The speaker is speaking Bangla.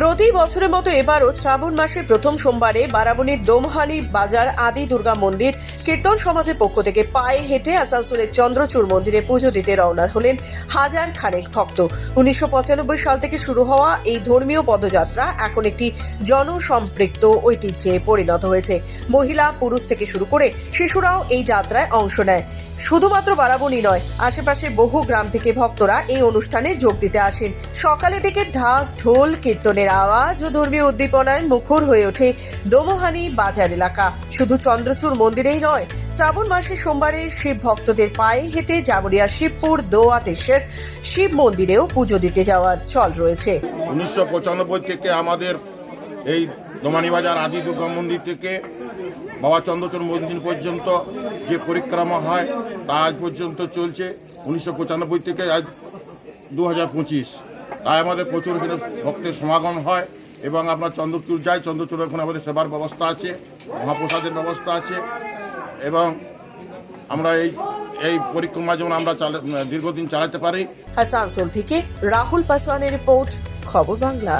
প্রতি বছরের মতো এবারও শ্রাবণ মাসের প্রথম সোমবারে বারাবণীর দোমহালি বাজার আদি দুর্গা মন্দির কীর্তন সমাজের পক্ষ থেকে পায়ে হেঁটে আসানসোলের চন্দ্রচূড় মন্দিরে পুজো দিতে রওনা হলেন হাজার খানেক ভক্ত। উনিশশো পঁচানব্বই সাল থেকে শুরু হওয়া এই ধর্মীয় পদযাত্রা এখন একটি জনসম্পৃক্ত ঐতিহ্যে পরিণত হয়েছে। মহিলা, পুরুষ থেকে শুরু করে শিশুরাও এই যাত্রায় অংশ নেয়। শুধুমাত্র বারাবণী নয় আশেপাশের বহু গ্রাম থেকে ভক্তরা এই অনুষ্ঠানে যোগ দিতে আসেন। সকালে থেকে ঢাক, ঢোল, কীর্তনের আওয়াজ ও ধর্মীয় উদ্দীপনায় মুখর হয়ে ওঠে দোমোহানি বাজার এলাকা। শুধু চন্দ্রচূড় মন্দিরেই নয়, শ্রাবণ মাসে সোমবারে শিব ভক্তদের পায়ে হেঁটে জামুরিয়া, শিবপুর দোয়াতেশের শিব মন্দিরেও পুজো দিতে যাওয়ার চল রয়েছে। উনিশশো পঁচানব্বই থেকে আমাদের এই দোমানিবাজার আদি দুর্গা মন্দির থেকে বাবা চন্দ্রচূড় মন্দির পর্যন্ত যে পরিক্রমা হয় তা আজ পর্যন্ত চলছে। উনিশশো পঁচানব্বই থেকে আজ দু হাজার পঁচিশ। তাই আমাদের প্রচুর এখানে ভক্তের সমাগম হয় এবং আপনার চন্দ্রচূড় যাই, চন্দ্রচূড় এখন আমাদের সেবার ব্যবস্থা আছে, মহাপ্রসাদের ব্যবস্থা আছে এবং আমরা এই এই পরিক্রমা যেমন আমরা দীর্ঘদিন চালাতে পারি। হাসানসোল থেকে রাহুল পাসওয়ানের রিপোর্ট, খবর বাংলা।